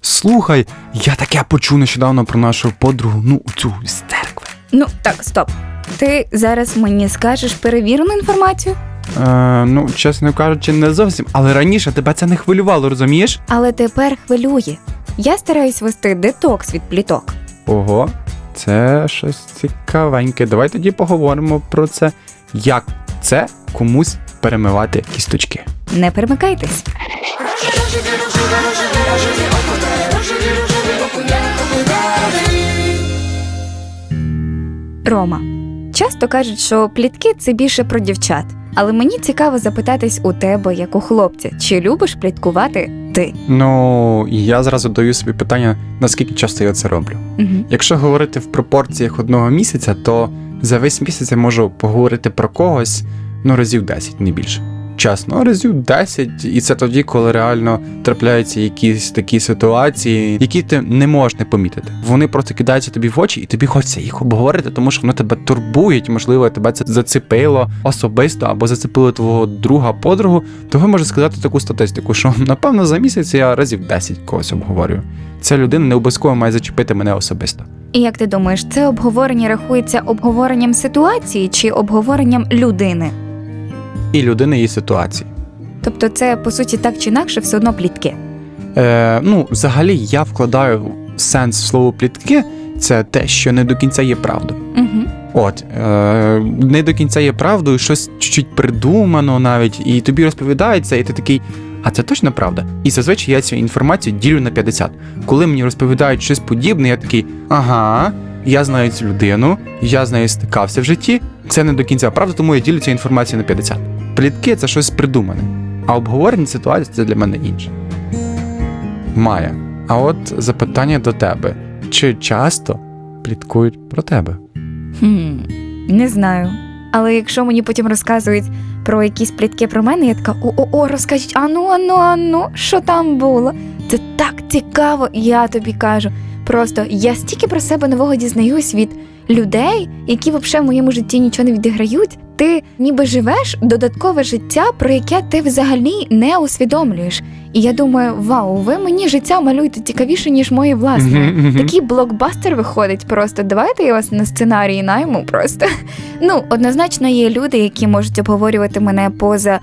Слухай, я таке почув нещодавно про нашу подругу, ну, цю з церкви. Ну так, стоп. Ти зараз мені скажеш перевірену інформацію, Е, ну, чесно кажучи, не зовсім, але раніше тебе це не хвилювало, розумієш? але тепер хвилює. Я стараюсь вести детокс від пліток. Ого, це щось цікавеньке. Давай тоді поговоримо про це, як це комусь перемивати кісточки. Не перемикайтесь. Рома. Часто кажуть, що плітки це більше про дівчат. Але мені цікаво запитатись у тебе, як у хлопця, чи любиш пліткувати ти? Ну, я зразу даю собі питання, наскільки часто я це роблю. Угу. Якщо говорити в пропорціях одного місяця, то за весь місяць я можу поговорити про когось ну разів 10, не більше. Чесно, разів 10, і це тоді, коли реально трапляються якісь такі ситуації, які ти не можеш не помітити. Вони просто кидаються тобі в очі, і тобі хочеться їх обговорити, тому що вони тебе турбують. Можливо, тебе це зацепило особисто або зацепило твого друга подругу. То ви можете сказати таку статистику, що напевно за місяць я разів 10 когось обговорюю. Ця людина не обов'язково має зачепити мене особисто. І як ти думаєш, це обговорення рахується обговоренням ситуації чи обговоренням людини? І людини, і ситуації. Тобто, це по суті так чи інакше все одно плітки. Е, ну, взагалі, я вкладаю сенс в слово плітки, це те, що не до кінця є правдою. Угу. От е, не до кінця є правдою, щось чуть придумано навіть, і тобі розповідається, і ти такий. А це точно правда? І зазвичай я цю інформацію ділю на 50. Коли мені розповідають щось подібне, я такий, ага, я знаю цю людину, я з нею стикався в житті. Це не до кінця правда, тому я ділю цю інформацію на 50. Плітки це щось придумане, а обговорення ситуації це для мене інше. Має. А от запитання до тебе: чи часто пліткують про тебе? Хм, не знаю. Але якщо мені потім розказують про якісь плітки про мене, я така о-о-о, розкажіть, ану, ану, ану, що там було? Це так цікаво, я тобі кажу. Просто я стільки про себе нового дізнаюсь від людей, які взагалі в моєму житті нічого не відіграють. Ти ніби живеш додаткове життя, про яке ти взагалі не усвідомлюєш. І я думаю, вау, ви мені життя малюєте цікавіше, ніж моє власне. Такий блокбастер виходить просто. Давайте я вас на сценарії найму просто. Ну, однозначно є люди, які можуть обговорювати мене поза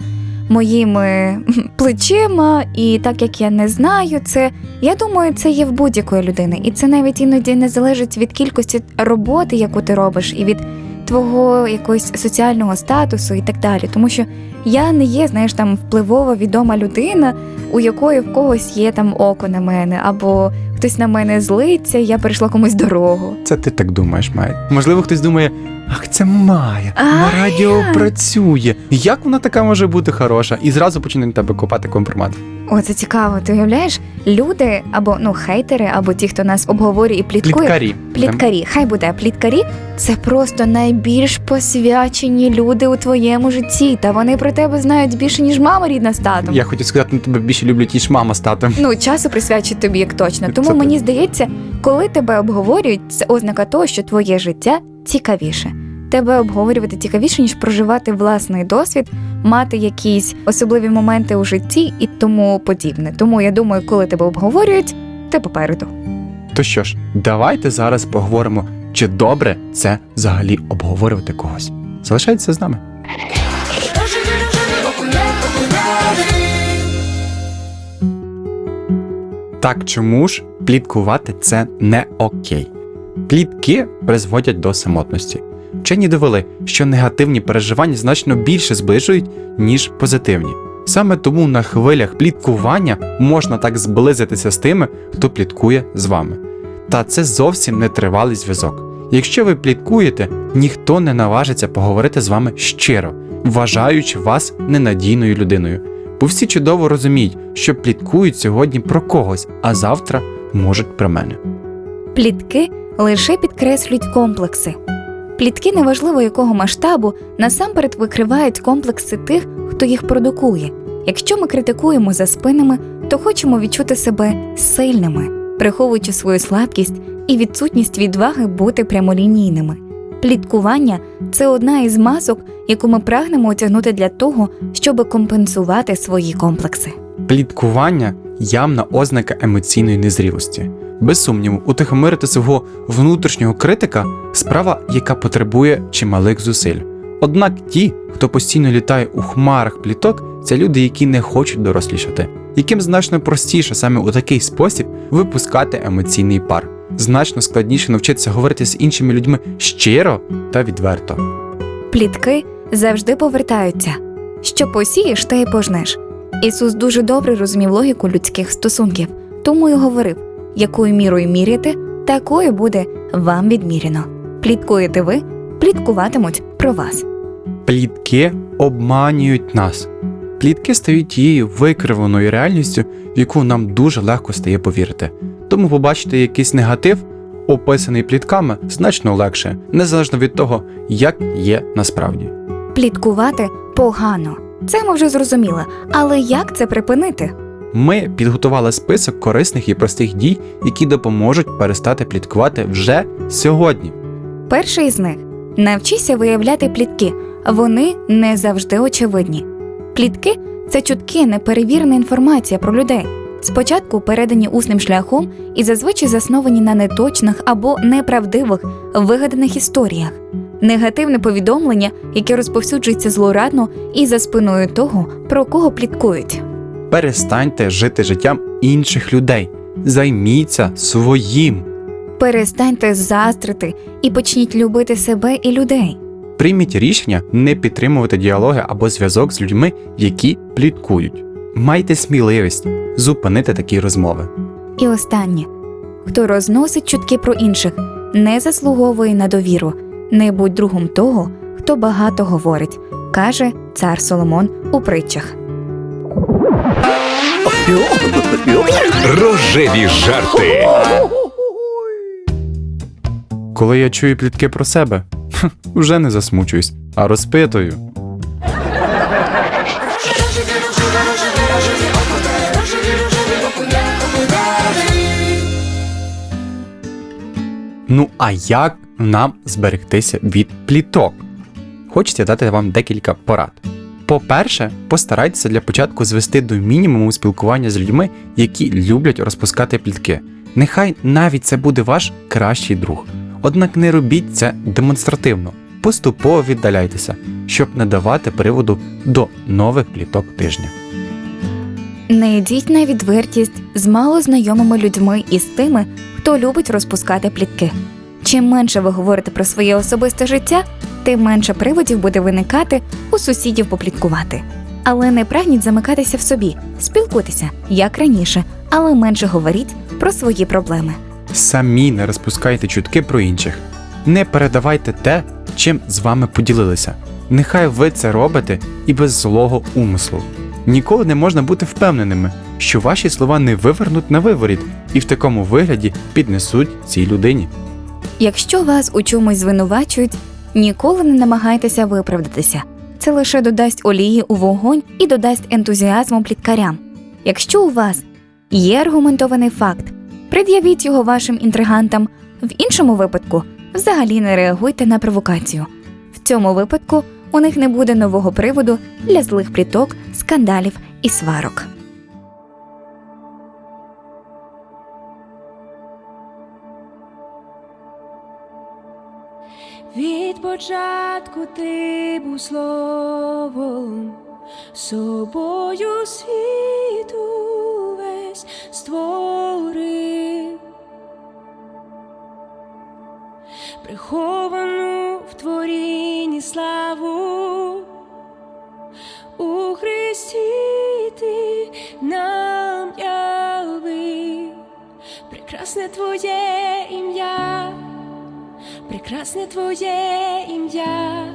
моїми плечима, і так як я не знаю це, я думаю, це є в будь-якої людини. І це навіть іноді не залежить від кількості роботи, яку ти робиш, і від твого якогось соціального статусу і так далі. Тому що я не є, знаєш, там впливова відома людина, у якої в когось є там око на мене, або хтось на мене злиться, і я перейшла комусь дорогу. Це ти так думаєш, Майя. Можливо, хтось думає, ах, це Майя, на радіо працює. Як вона така може бути хороша? І зразу почне на тебе копати компромат. О, це цікаво. Ти уявляєш, люди або ну хейтери, або ті, хто нас обговорює і пліткує. Пліткарі. Пліткарі, хай буде пліткарі. Це просто найбільш посвячені люди у твоєму житті. Та вони про тебе знають більше, ніж мама рідна з татом. Я хотів сказати, ну тебе більше люблять ніж мама з татом. Ну, часу присвячують тобі як точно. Тому Це мені здається, коли тебе обговорюють, це ознака того, що твоє життя цікавіше. Тебе обговорювати цікавіше, ніж проживати власний досвід, мати якісь особливі моменти у житті і тому подібне. Тому я думаю, коли тебе обговорюють, ти попереду. То що ж, давайте зараз поговоримо, чи добре це взагалі обговорювати когось. Залишайтеся з нами. Так чому ж пліткувати це не окей? Плітки призводять до самотності. Вчені довели, що негативні переживання значно більше зближують, ніж позитивні. Саме тому на хвилях пліткування можна так зблизитися з тими, хто пліткує з вами. Та це зовсім не тривалий зв'язок. Якщо ви пліткуєте, ніхто не наважиться поговорити з вами щиро, вважаючи вас ненадійною людиною. Бо всі чудово розуміють, що пліткують сьогодні про когось, а завтра можуть про мене. Плітки лише підкреслюють комплекси. Плітки неважливо якого масштабу насамперед викривають комплекси тих, хто їх продукує. Якщо ми критикуємо за спинами, то хочемо відчути себе сильними, приховуючи свою слабкість, і відсутність відваги бути прямолінійними. Пліткування це одна із масок, яку ми прагнемо одягнути для того, щоб компенсувати свої комплекси. Пліткування явна ознака емоційної незрілості. Без сумніву, утихомирити свого внутрішнього критика справа, яка потребує чималих зусиль. Однак ті, хто постійно літає у хмарах пліток, це люди, які не хочуть дорослішати, яким значно простіше саме у такий спосіб випускати емоційний пар. Значно складніше навчитися говорити з іншими людьми щиро та відверто. Плітки завжди повертаються. Що посієш, те й пожнеш. Ісус дуже добре розумів логіку людських стосунків, тому й говорив: якою мірою міряти, такою буде вам відміряно. Пліткуєте ви, пліткуватимуть про вас. Плітки обманюють нас. Плітки стають тією викривленою реальністю, в яку нам дуже легко стає повірити. Тому побачити якийсь негатив, описаний плітками, значно легше, незалежно від того, як є насправді. Пліткувати погано. Це ми вже зрозуміли, але як це припинити? Ми підготували список корисних і простих дій, які допоможуть перестати пліткувати вже сьогодні. Перший із них навчися виявляти плітки. Вони не завжди очевидні. Плітки це чутки, неперевірена інформація про людей. Спочатку передані усним шляхом і зазвичай засновані на неточних або неправдивих вигаданих історіях. Негативне повідомлення, яке розповсюджується злорадно і за спиною того, про кого пліткують. Перестаньте жити життям інших людей, займіться своїм. Перестаньте заздрити і почніть любити себе і людей. Прийміть рішення не підтримувати діалоги або зв'язок з людьми, які пліткують. Майте сміливість зупинити такі розмови. І останнє хто розносить чутки про інших, не заслуговує на довіру, не будь другом того, хто багато говорить, каже цар Соломон у притчах. Рожеві жарти. Коли я чую плітки про себе, вже не засмучуюсь, а розпитую. Ну а як нам зберегтися від пліток? Хочеться дати вам декілька порад. По-перше, постарайтеся для початку звести до мінімуму спілкування з людьми, які люблять розпускати плітки. Нехай навіть це буде ваш кращий друг. Однак не робіть це демонстративно, поступово віддаляйтеся, щоб не давати приводу до нових пліток тижня. Не йдіть на відвертість з малознайомими людьми і з тими, хто любить розпускати плітки. Чим менше ви говорите про своє особисте життя, тим менше приводів буде виникати у сусідів попліткувати. Але не прагніть замикатися в собі, спілкуйтеся, як раніше, але менше говоріть про свої проблеми. Самі не розпускайте чутки про інших. Не передавайте те, чим з вами поділилися. Нехай ви це робите і без злого умислу. Ніколи не можна бути впевненими, що ваші слова не вивернуть на виворіт і в такому вигляді піднесуть цій людині. Якщо вас у чомусь звинувачують, ніколи не намагайтеся виправдатися. Це лише додасть олії у вогонь і додасть ентузіазму пліткарям. Якщо у вас є аргументований факт, пред'явіть його вашим інтригантам. В іншому випадку взагалі не реагуйте на провокацію. В цьому випадку у них не буде нового приводу для злих пліток, скандалів і сварок. Від початку ти був словом, собою світу весь створив, приховану в творінні славу, у Христі ти нам явив, прекрасне твоє. Прекрасне твоє ім'я,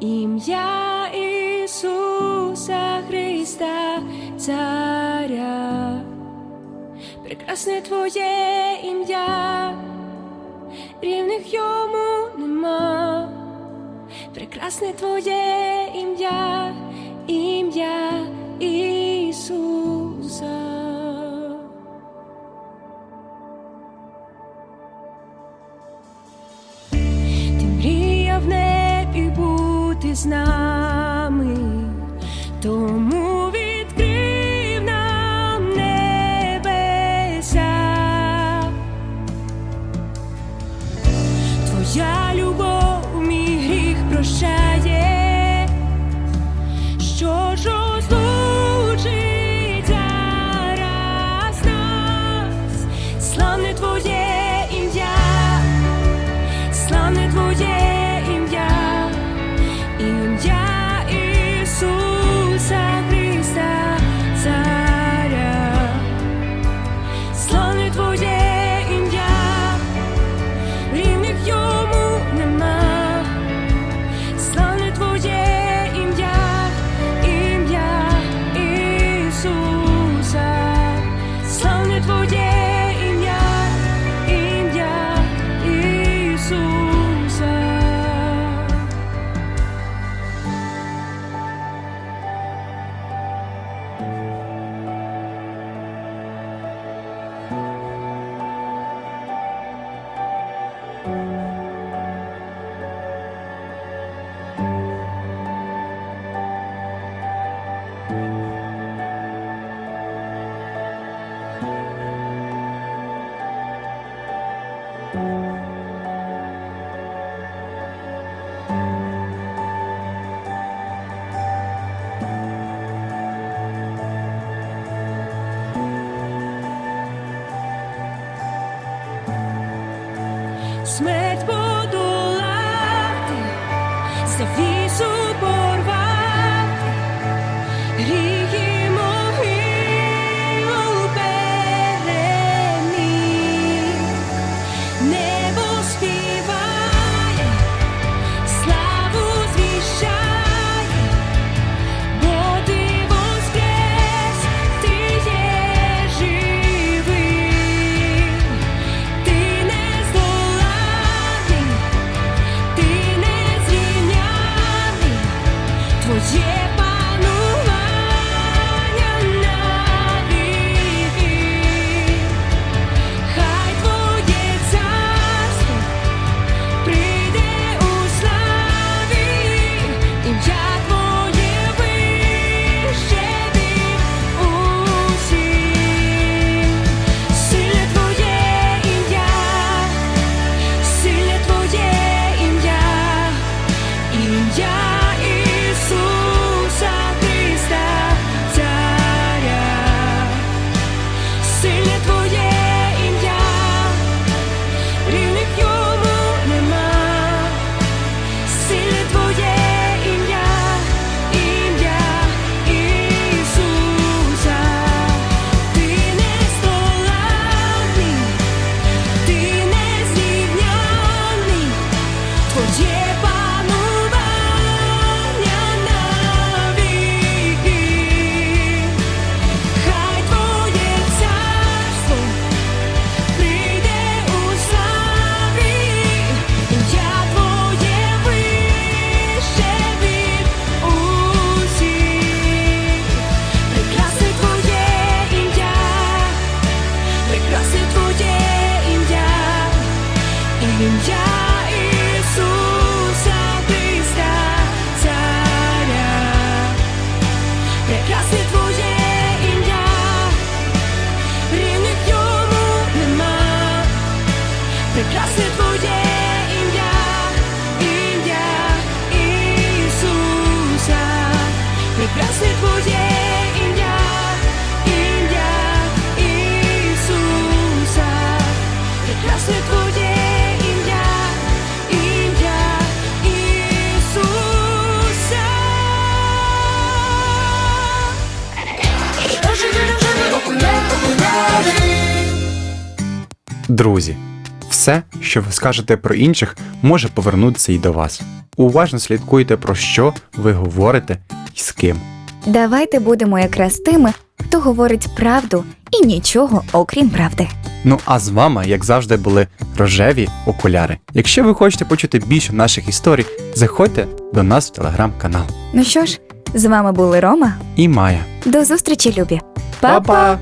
ім'я Ісуса Христа, Царя. Прекрасне твоє ім'я, рівних йому нема. Прекрасне твоє ім'я, смерть подолати завіт. Друзі, все, що ви скажете про інших, може повернутися і до вас. Уважно слідкуйте, про що ви говорите і з ким. Давайте будемо якраз тими, хто говорить правду і нічого окрім правди. Ну а з вами, як завжди, були рожеві окуляри. Якщо ви хочете почути більше наших історій, заходьте до нас в телеграм-канал. Ну що ж, з вами були Рома і Майя. До зустрічі, любі, Па-па!